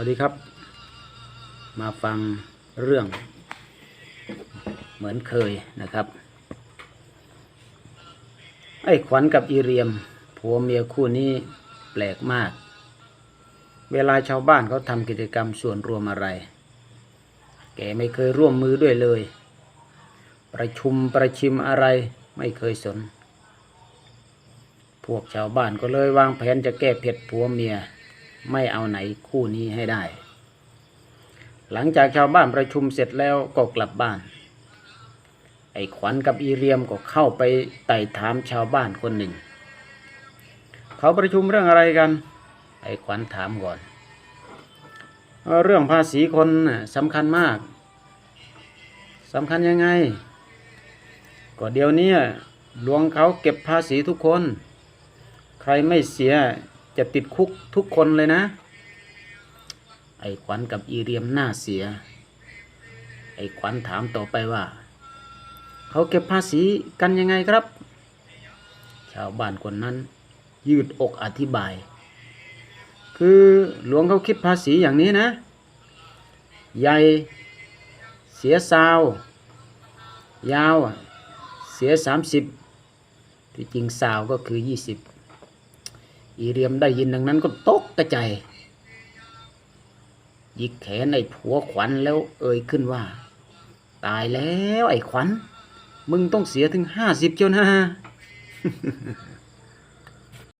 วัสดีครับ มาฟังเรื่อง เหมือนเคยนะครับ ไอ้ขวัญกับอีเรียมผัวเมียคู่นี้แปลกมาก เวลาชาวบ้านเขาทำกิจกรรมส่วนรวมอะไร แกไม่เคยร่วมมือด้วยเลย ประชุมประชิมอะไรไม่เคยสน พวกชาวบ้านก็เลยวางแผนจะแก้เผ็ดผัวเมีย ไม่เอาไหนคู่นี้ให้ได้ หลังจากชาวบ้านประชุมเสร็จแล้วก็กลับบ้าน ไอ้ขวัญกับอีเรียมก็เข้าไปไต่ถามชาวบ้านคนหนึ่ง เขาประชุมเรื่องอะไรกัน ไอ้ขวัญถามก่อน เรื่องภาษีคนสำคัญมากสำคัญยังไง ก็เดี๋ยวนี้หลวงเขาเก็บภาษีทุกคน ใครไม่เสีย จะติดคุกทุกคนเลยนะ ไอ้ขวัญกับอีเรียมหน้าเสีย ไอ้ขวัญถามต่อไปว่า เขาเก็บภาษีกันยังไงครับ ชาวบ้านคนนั้น ยืดอกอธิบาย คือหลวงเขาคิดภาษีอย่างนี้นะ ใหญ่ เสียซาว ยาว เสียสามสิบที่จริงซาวก็คือยี่สิบ อีเรียมได้ยินดังนั้นก็ตกกระใจายยิกแขนในผัวขวัญแล้วเอ่ยขึ้นว่า ตายแล้วไอ้ขวัญ มึงต้องเสียถึงห้าสิบเจ้านะ